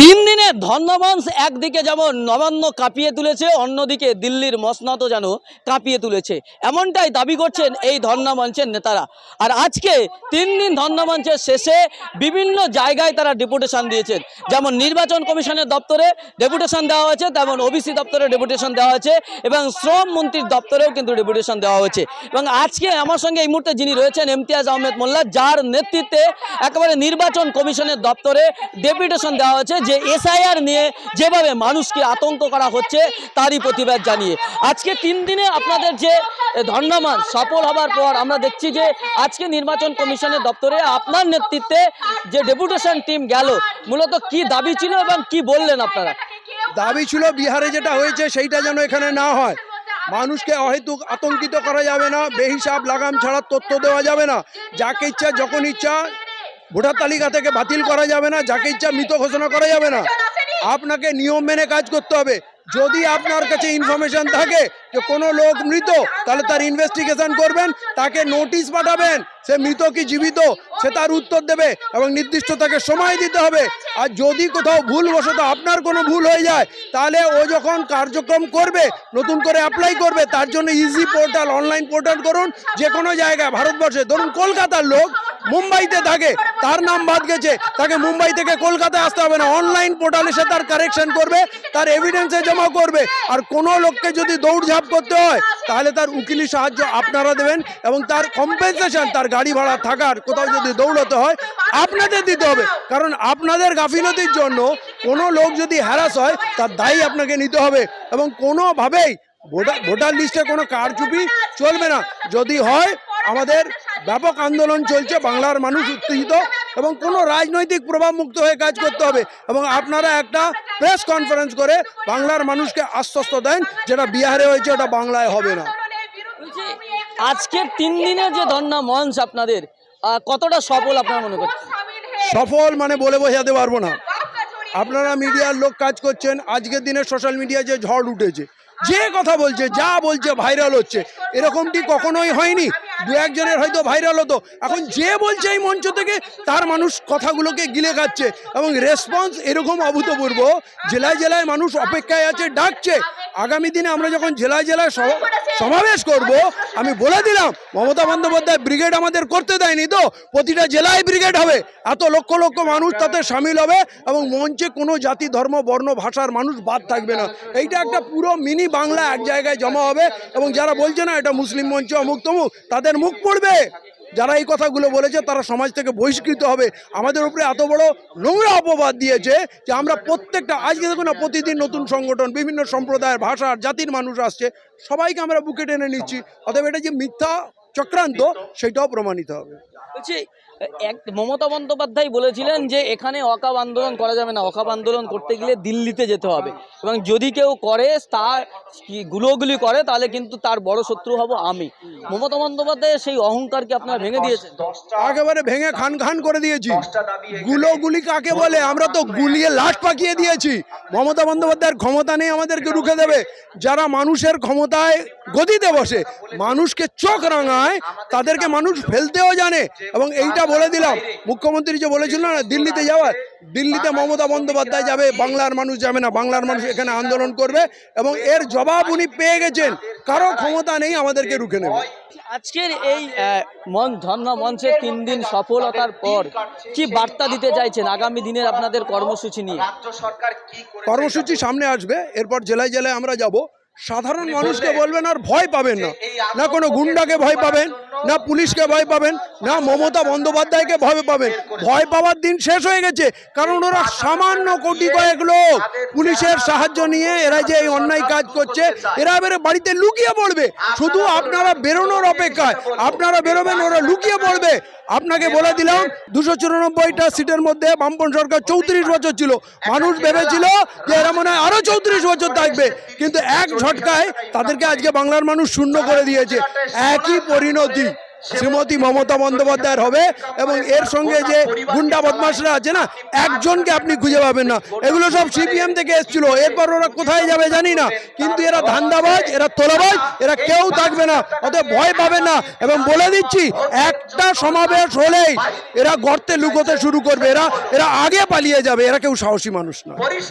তিন দিনের ধর্মবংশ একদিকে যেমন নবান্ন কাঁপিয়ে তুলেছে, অন্যদিকে দিল্লির মসনদ যেন কাঁপিয়ে তুলেছে। এমনটাই দাবি করছেন এই ধর্ণামঞ্চের নেতারা। আর আজকে তিন দিন ধর্ণামঞ্চের শেষে বিভিন্ন জায়গায় তারা ডেপুটেশন দিয়েছেন। যেমন নির্বাচন কমিশনের দপ্তরে ডেপুটেশন দেওয়া হয়েছে, তেমন ওবিসি দপ্তরে ডেপুটেশন দেওয়া হয়েছে এবং শ্রম মন্ত্রীর দপ্তরেও কিন্তু ডেপুটেশন দেওয়া হয়েছে। এবং আজকে আমার সঙ্গে এই মুহূর্তে যিনি রয়েছেন ইমতিয়াজ আহমেদ মোল্লা, যার নেতৃত্বে একেবারে নির্বাচন কমিশনের দপ্তরে ডেপুটেশন দেওয়া হয়েছে যে এসআইআর নিয়ে যেভাবে মানুষকে আতঙ্ক করা হচ্ছে, তারই প্রতিবাদ জানিয়ে। আজকে তিন দিনে আপনাদের যে ধর্ণামান সফল হবার পর আমরা দেখছি যে আজকে নির্বাচন কমিশনের দপ্তরে আপনার নেতৃত্বে যে ডেপুটেশন টিম গেল, মূলত কি দাবি ছিল এবং কি বললেন আপনারা? দাবি ছিল বিহারে যেটা হয়েছে সেইটা যেন এখানে না হয়। মানুষকে অহেতুক আতঙ্কিত করা যাবে না, বেহিসাব লাগাম ছাড়া তথ্য দেওয়া যাবে না। যাকে ইচ্ছা, যখন ইচ্ছা ভোটার তালিকা থেকে বাতিল করা যাবে না, যাকে ইচ্ছা মৃত ঘোষণা করা যাবে না। আপনাকে নিয়ম মেনে কাজ করতে হবে। যদি আপনার কাছে ইনফরমেশন থাকে যে কোনো লোক মৃত, তাহলে তার ইনভেস্টিগেশন করবেন, তাকে নোটিশ পাঠাবেন, সে মৃত কি জীবিত, সে তার উত্তর দেবে এবং নির্দিষ্ট তাকে সময় দিতে হবে। আর যদি কোথাও ভুলবশত আপনার কোনো ভুল হয়ে যায়, তাহলে ও যখন কার্যক্রম করবে, নতুন করে অ্যাপ্লাই করবে, তার জন্য ইজি পোর্টাল অনলাইন পোর্টাল করুন যে কোনো জায়গায়, ভারতবর্ষে। ধরুন, কলকাতার লোক মুম্বাইতে থাকে। তার নাম বাদ গেছে। তাকে মুম্বাই থেকে কলকাতায় আসতে হবে না। অনলাইন পোর্টালে সে তার কারেকশন করবে, তার এভিডেন্সে জমা করবে। আর কোনো লোককে যদি দৌড়ঝাঁপ করতে হয়, তাহলে তার উকিলি সাহায্য আপনারা দেবেন এবং তার কম্পেনসেশন তার গাড়ি ভাড়া থাকার কোথাও যদি দৌড়াতে হয়, আপনাদের দিতে হবে। কারণ আপনাদের গাফিলতির জন্য কোনো লোক যদি হ্যারাস হয়, তার দায়ী আপনাকে নিতে হবে। এবং কোনোভাবেই ভোটার ভোটার লিস্টে কোনো কারচুপি চলবে না। যদি হয়, আমাদের ব্যাপক আন্দোলন চলছে বাংলার মানুষ উত্তেজিত এবং কোনো রাজনৈতিক প্রভাব মুক্ত হয়ে কাজ করতে হবে। এবং আপনারা একটা প্রেস কনফারেন্স করে বাংলার মানুষকে আশ্বস্ত দেন যেটা বিহারে হয়েছে ওটা বাংলায় হবে না। আজকের তিন দিনের যে ধর্ণা মঞ্চ আপনাদের কতটা সফল আপনারা মনে করছেন? সফল মানে বলে বোঝাতে পারব না। আপনারা মিডিয়ার লোক কাজ করছেন আজকের দিনে সোশ্যাল মিডিয়ায় যে ঝড় উঠেছে যে কথা বলছে যা বলছে ভাইরাল হচ্ছে এরকমটি কখনোই হয়নি। দু একজনের হয়তো ভাইরাল হতো। এখন যে বলছে এই মঞ্চ থেকে, তার মানুষ কথাগুলোকে গিলে খাচ্ছে এবং রেসপন্স এরকম অভূতপূর্ব। জেলায় জেলায় মানুষ অপেক্ষায় আছে, ডাকছে। আগামী দিনে আমরা যখন জেলায় জেলায় সভা- সমাবেশ করব। আমি বলে দিলাম, মমতা বন্দ্যোপাধ্যায় ব্রিগেড আমাদের করতে দেয়নি তো। প্রতিটা জেলায় ব্রিগেড হবে। এত লক্ষ লক্ষ মানুষ তাতে সামিল হবে এবং মঞ্চে কোনো জাতি, ধর্ম, বর্ণ, ভাষার মানুষ বাদ থাকবে না। এইটা একটা পুরো মিনি বাংলা এক জায়গায় জমা হবে এবং যারা বলছে না এটা মুসলিম মঞ্চ অমুক তমুক, তাদের মুখ পড়বে। যারা এই কথাগুলো বলেছে তারা সমাজ থেকে বহিষ্কৃত হবে। আমাদের উপরে এত বড় নোংরা অপবাদ দিয়েছে যে আমরা প্রত্যেকটা আজকে দেখুন না, প্রতিদিন নতুন সংগঠন, বিভিন্ন সম্প্রদায়ের ভাষার জাতির মানুষ আসছে। সবাইকে আমরা বুকে টেনে নিচ্ছি। অতএব এটা যে মিথ্যা চক্রান্ত, সেটাও প্রমাণিত হবে। বলছি এক মমতা বন্দ্যোপাধ্যায় বলেছিলেন যে এখানে অকাব আন্দোলন করা যাবে না অকাব আন্দোলন করতে গেলে দিল্লিতে যেতে হবে। এবং যদি কেউ করে তার গুলোগুলি করে তাহলে কিন্তু তার বড় শত্রু হব আমি। মমতা বন্দ্যোপাধ্যায় সেই অহংকারকে আপনারা ভেঙে দিয়েছেন। একেবারে ভেঙে খান খান করে দিয়েছি। গুলো গুলি কাকে বলে? আমরা তো গুলিয়ে লাশ পাকিয়ে দিয়েছি। মমতা বন্দ্যোপাধ্যায়ের ক্ষমতা নেই আমাদেরকে রুখে দেবে। যারা মানুষের ক্ষমতায় গদিতে বসে মানুষকে চোখ রাঙায় তাদেরকে মানুষ ফেলতেও জানে। এবং এইটা বলে দিলাম। মুখ্যমন্ত্রী যে বলেছিল না দিল্লিতে যাওয়ার দিল্লিতে মমতা বন্দ্যোপাধ্যায় যাবে বাংলার মানুষ যাবে না বাংলার মানুষ এখানে আন্দোলন করবে এবং এর জবাব উনি পেয়ে গেছেন। কারও ক্ষমতা নেই আমাদেরকে রুখে নেবে। আজকের এই মন ধর্ণা মঞ্চে তিন দিন সফলতার পর কি বার্তা দিতে চাইছেন আগামী দিনের আপনাদের কর্মসূচি নিয়ে? কর্মসূচি সামনে আসবে এরপর জেলায় জেলায় আমরা যাব। সাধারণ মানুষকে বলবেন আর ভয় পাবেন না। না কোনো গুন্ডাকে ভয় পাবেন না পুলিশকে ভয় পাবেন, না মমতা বন্দ্যোপাধ্যায়কে ভয় পাবেন। ভয় পাওয়ার দিন শেষ হয়ে গেছে, কারণ ওরা সামান্য কোটি কয়েক লোক পুলিশের সাহায্য নিয়ে এরা যে এই অন্যায় কাজ করছে, এরা এবারে বাড়িতে লুকিয়ে পড়বে। শুধু আপনারা বেরোনোর অপেক্ষায়, আপনারা বেরোবেন, ওরা লুকিয়ে পড়বে। আপনাকে বলে দিলাম, দুশো চুরানব্বইটা সিটের মধ্যে বামপন সরকার চৌত্রিশ বছর ছিল। মানুষ ভেবেছিল যে এরা মনে হয় আরও চৌত্রিশ বছর থাকবে। কিন্তু এক ঝটকায় তাদেরকে আজকে বাংলার মানুষ শূন্য করে দিয়েছে। একই পরিণতি। শ্রীমতী মমতা বন্দ্যোপাধ্যায়ের হবে এবং এর সঙ্গে যে গুন্ডা বদমাশরা আছে না, একজনকে আপনি খুঁজে পাবেন না। এগুলো সব সিপিএম থেকে এসেছিল। এরপর ওরা কোথায় যাবে জানি না। কিন্তু এরা ধান্দাবাজ, এরা তোলাবাজ, এরা কেউ থাকবে না। অতএব ভয় পাবে না। এবং বলে দিচ্ছি, একটা সমাবেশ হলেই এরা গর্তে লুকোতে শুরু করবে। এরা এরা আগে পালিয়ে যাবে। এরা কেউ সাহসী মানুষ না